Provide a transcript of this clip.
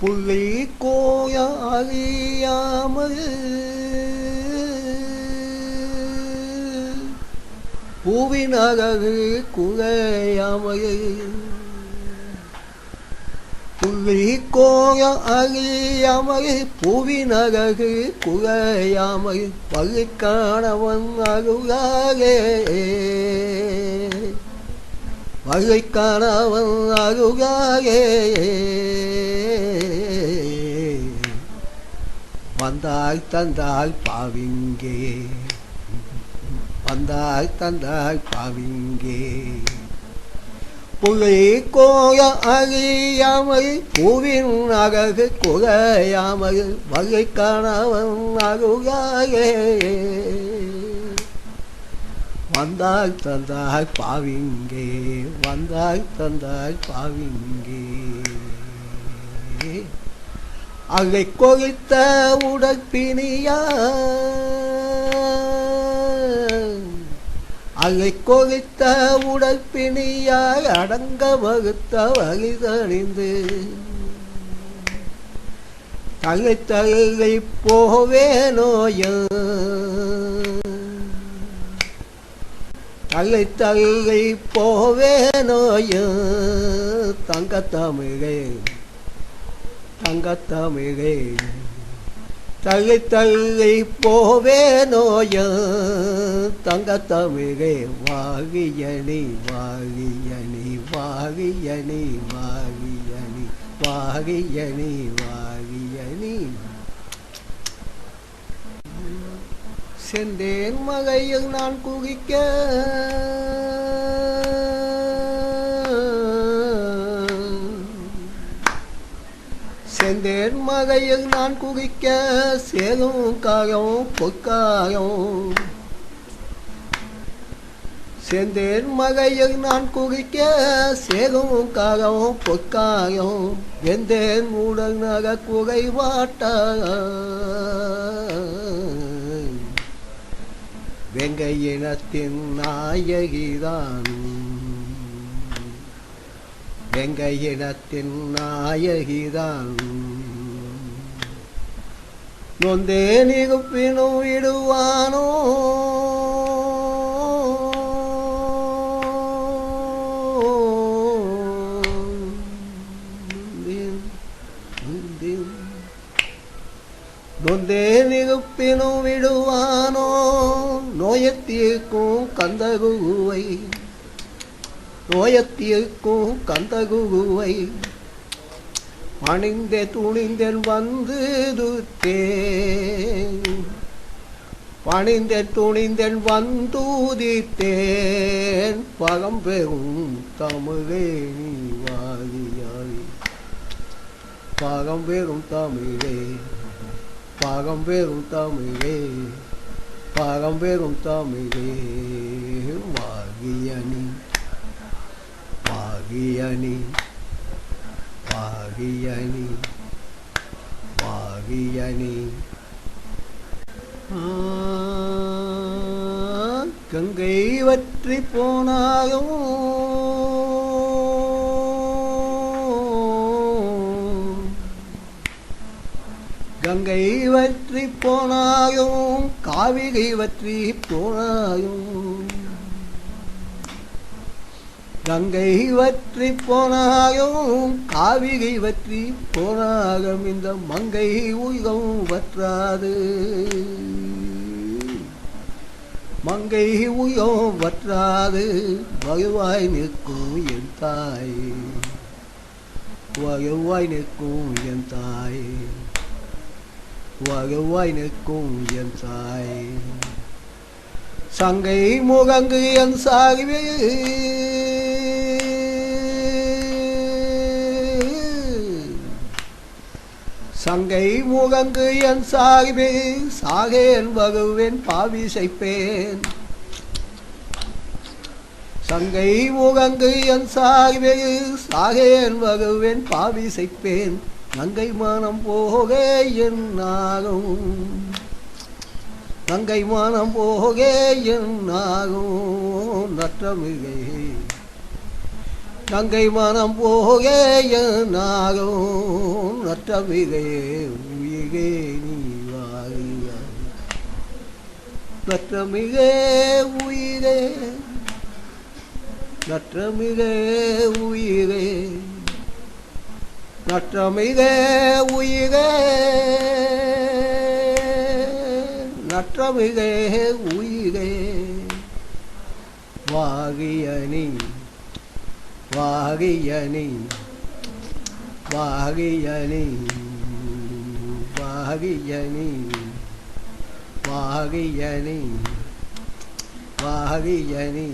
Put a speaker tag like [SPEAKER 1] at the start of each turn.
[SPEAKER 1] புள்ளி கோய அறியாமல் பூவின் அழகு குறையாமல் புள்ளி கோய அறியாமல் பூவின் அழகு குறையாமல் பள்ளிக்கானவன் அருளாலே. பள்ளிக்கானவன் அருளாலே வந்தாய் தந்தாய் பாவிங்கே. வந்தாய் தந்தாய் பாவிங்கே. புகை கோய அறியாமல் பூவின் அழகு குறையாமல் வகைக்கானவன் அருளாயே வந்தாய் தந்தாய் பாவிங்கே வந்தாய் தந்தாய் பாவிங்கே. அலை கொழித்த உடற்பிணியா? அலை கொழித்த உடற்பிணியாய் அடங்க வகுத்த வழிதணிந்து தலை தலை போவே நோய தலை தலை போவே நோய தங்கத்தமிழே தங்கத்தமிழே. தள்ளி தள்ளி போவே நோய தங்கத்தமிழே வாகியணி வாகியணி வாகியணி வாகியணி வாகியணி வாகியணி செந்தேன் மகையில் நான் குகிக்க. செந்தேன் மகையில் நான் குகிக்க. சேலும் காயம் பொக்காயம் செந்தேன் மகையில் நான் குகிக்க. சேலும் காயம் பொக்காயம் வெந்தேன் மூடல் நக குகை வாட்ட வெங்கையினத்தின் நாயகிதான். வெங்கையினத்தின் நாயகிதான். நொந்தே நிகுப்பினும் இடுவானோ நொந்தே நிகுப்பினும் விடுவானோ? நோயத்தீர்க்கும் கந்தகுவை நோயத்தீர்க்கும் கந்தகுவை பணிந்தே துணிந்தன் வந்து துத்தேன். பணிந்தேன் துணிந்தேன் வந்துதித்தேன் பகம்பெரும் தமிழே நீ வாதியாவி பகம்பெரும் தமிழே பாகம் பகம்பெரும் தமிழே பாகம் பகம்பெரும் தமிழே வாகியணி வாகியணி வாகியணி வாகியணி கங்கை வற்றி போனாயும் கங்கை வற்றி போனாயும் காவிகை வற்றி போனாயும். கங்கை வற்றி போனாயும் காவிகை வற்றி போனாகும் இந்த மங்கை உயிரம் வற்றாது. மங்கை உயிரம் வற்றாது. வலுவாய் நிற்கும் என் தாய். வலுவாய் நிற்கும் என் தாய். வருவாய் நிற்கும் என் சாய் சங்கை முகங்கு என் சாய்வே சங்கை முகங்கு என் சாகிவே சாகேன் வகுவேன் பாவி செய்ப்பேன் சங்கை முகங்கு என் சாகிவே சாகேன் வகுவேன் பாவி செய்ப்பேன் நங்கை மானம் போகே என்னாகும்? நங்கை மானம் போகே என்னாகும்? நற்றமிகை கங்கை மனம் போகே என்னாகும்? நற்றமிகே உயிரே நீ வாழிய. நற்றமிகே உயிரே. நற்றமிகே உயிரே. நற்றமிகே உயிரே நற்றமிகே உயிரே வாகியனி வாகியனி வாகியனி வாகியனி வாகியனி வாகியனி